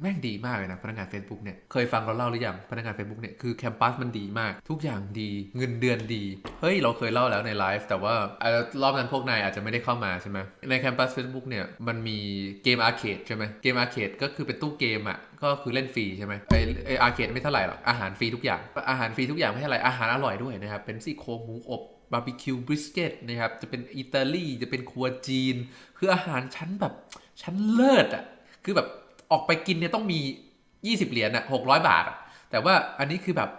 แม่งดีมากเลยนะพนักงาน Facebook เนี่ยเคยฟังเราเล่าหรือยังพนักงาน Facebook เนี่ยคือแคมปัสมันดีมาก ทุกอย่างดีเงินเดือนดี เฮ้ย เราเคยเล่าแล้วในไลฟ์แต่ว่าอรอบนั้นพวกนายอาจจะไม่ได้เข้ามาใช่ไหมในแคมปัส Facebook เนี่ยมันมีเกมอาร์เคดใช่ไหมเกมอาร์เคดก็คือเป็นตู้เกมอะก็คือเล่นฟรีใช่ไหมไอไออาร์เคดไม่เท่าไหร่หรอกอาหารฟรีทุกอย่างอาหารฟรีทุกอย่างไม่ใช่อะไรอาหารอร่อยด้วยนะครับเป็นซี่โครงหมูอบบาร์บีคิวบริสเกตนะครับจะเป็นอิตาลีจะเป็นครัวจีน คืออาหารชั้นแบบชั้นเลิศอะคือแบบ ออกไปกินเนี่ยต้องมี 20 เหรียญอะ600บาทอะแต่ว่าอันนี้คือแบบ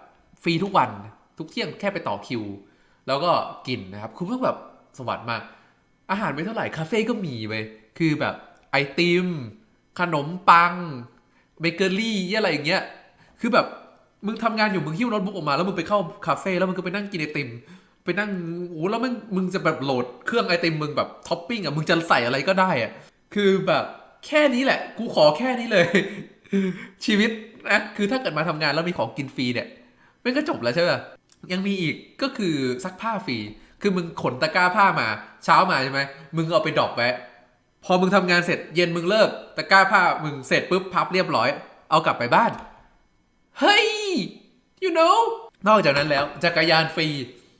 ฟรีทุกวันทุกเที่ยงแค่ไปต่อคิว แล้วก็กินนะครับคือเพื่อแบบสวัสดิ์มาก อาหารไม่เท่าไหร่คาเฟ่ก็มีเว้ยคือแบบไอติม ขนมปังเบเกอรี่อะไรอย่างเงี้ย คือแบบมึงทำงานอยู่มึงหิ้วโน้ตบุ๊กออกมาแล้วมึงไปเข้าคาเฟ่แล้วมึงก็ไปนั่งกินไอติม ไปนั่งโอ้แล้วมึงมึงจะแบบโหลดเครื่องไอติมมึงแบบท็อปปิ้งอะมึงจะใส่อะไรก็ได้อะคือแบบ แค่นี้แหละ กูขอแค่นี้เลย ชีวิตนะคือถ้าเกิดมาทำงานแล้วมีของกินฟรีเนี่ยมันก็จบแล้วใช่ไหมยังมีอีกก็คือซักผ้าฟรี คือมึงขนตะกร้าผ้ามา เช้ามาใช่ไหมมึงเอาไปดรอปไว้พอมึงทำงานเสร็จเย็นมึงเลิกตะกร้าผ้ามึงเสร็จปุ๊บพับเรียบร้อย เอากลับไปบ้าน เฮ้ย you know นอกจากนั้นแล้วจักรยานฟรี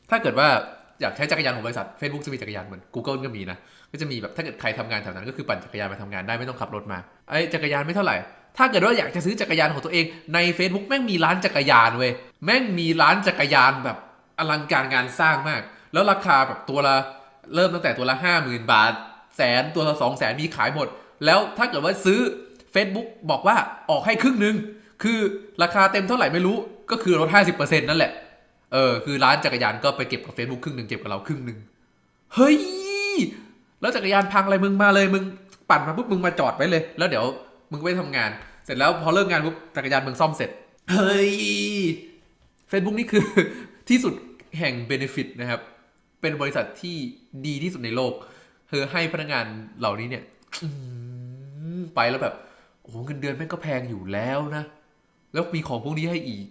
ถ้าเกิดว่า อยากใช้จักรยานของบริษัท Facebook จะมีจักรยานเหมือน Google ก็มีนะ ก็จะมีแบบถ้าเกิดใครทำงานแถวนั้นก็คือปั่นจักรยานไปทำงานได้ไม่ต้องขับรถมาไอ้จักรยานไม่เท่าไหร่ ถ้าเกิดว่าอยากจะซื้อจักรยานของตัวเองใน Facebook แม่งมีร้านจักรยานเว้ยแม่งมีร้านจักรยานแบบอลังการงานสร้างมาก แล้วราคาแบบตัวละเริ่มตั้งแต่ตัวละห้าหมื่นบาทแสนตัวละสองแสนมีขายหมด แล้วถ้าเกิดว่าซื้อ Facebook บอกว่าออกให้ครึ่งหนึ่งคือราคาเต็มเท่าไหร่ไม่รู้ก็คือลดห้าสิบเปอร์เซ็นต์นั่นแหละ เออคือร้านจักรยานก็ไปเก็บกับ Facebook ครึ่งหนึ่งเก็บกับเราครึ่งหนึ่งเฮ้ยแล้วจักรยานพังอะไรมึงมาเลยมึงปั่นมาปุ๊บมึงมาจอดไว้เลย แล้วเดี๋ยวมึงไปทำงาน เสร็จแล้วพอเลิกงานปุ๊บจักรยานมึงซ่อมเสร็จเฮ้ย Facebook นี่คือที่สุดแห่งเบนฟิตนะครับ เป็นบริษัทที่ดีที่สุดในโลกคือให้พนักงานเหล่านี้เนี่ยไปแล้วแบบโอ้เงินเดือนแม่งก็แพงอยู่แล้วนะ แล้วมีของพวกนี้ให้อีก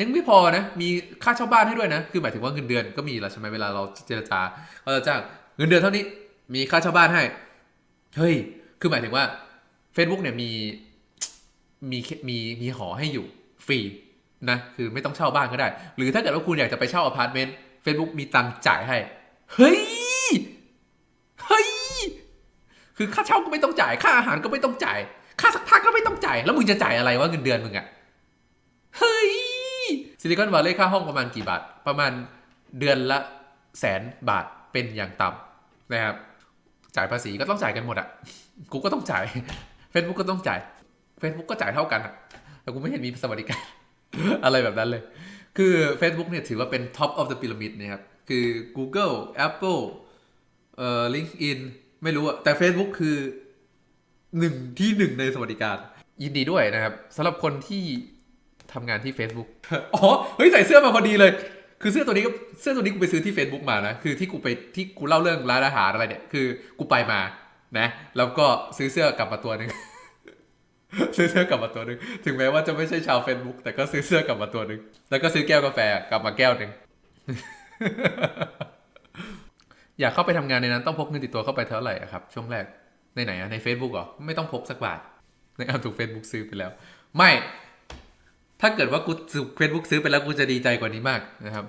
ยังไม่พอนะ มีค่าเช่าบ้านให้ด้วยนะ คือหมายถึงว่าเงินเดือนก็มีแล้วใช่ไหมเวลาเราเจรจาเขาจะจ้างเงินเดือนเท่านี้ มีค่าเช่าบ้านให้ เฮ้ย คือหมายถึงว่า Facebook เนี่ยมีมีมีมีหอให้อยู่ฟรีนะ คือไม่ต้องเช่าบ้านก็ได้ หรือถ้าเกิดว่าคุณอยากจะไปเช่าอพาร์ตเมนต์ Facebook มีตังค์จ่ายให้ เฮ้ย เฮ้ย คือค่าเช่าก็ไม่ต้องจ่าย ค่าอาหารก็ไม่ต้องจ่าย ค่าสักผ้าก็ไม่ต้องจ่าย แล้วมึงจะจ่ายอะไรวะเงินเดือนมึงอะ เฮ้ยซิลิคอนวัลเลย์ค่าห้องประมาณกี่บาท ประมาณเดือนละแสนบาทเป็นอย่างต่ำนะครับ จ่ายภาษีก็ต้องจ่ายกันหมดอะกูก็ต้องจ่าย Facebook ก็ต้องจ่าย Facebook ก็จ่ายเท่ากันอะแต่กูไม่เห็นมีสวัสดิการ อะไรแบบนั้นเลย คือ Facebook เนี่ยถือว่าเป็น top of the pyramid นะครับ คือ Google Apple เอ่อ LinkedIn ไม่รู้อะแต่ Facebook คือหนึ่งที่หนึ่งในสวัสดิการ ยินดีด้วยนะครับสำหรับคนที่ ทำงานที่ Facebook อ๋อ เฮ้ย ใส่เสื้อมาพอดีเลย คือเสื้อตัวนี้ก็เสื้อตัวนี้กูไปซื้อที่ Facebook มานะ คือที่กูไปที่กูเล่าเรื่องร้านอาหารอะไรเนี่ย คือกูไปมา นะ แล้วก็ซื้อเสื้อกลับมาตัวหนึ่งซื้อเสื้อกลับมาตัวหนึ่งถึงแม้ว่าจะไม่ใช่ชาว Facebook แต่ก็ซื้อเสื้อกลับมาตัวหนึ่งแล้วก็ซื้อแก้วกาแฟกลับมาแก้วหนึ่งอยากเข้าไปทำงานในนั้นต้องพกเงินติดตัวเข้าไปเท่าไหร่ครับ ช่วงแรกในไหนอะใน Facebook เหรอ ไม่ต้องพกสักบาทในอาถูก Facebook ซื้อไปแล้ว ไม่ ถ้าเกิดว่ากูเฟซบุ๊กซื้อไปแล้วกูจะดีใจกว่านี้มากนะครับ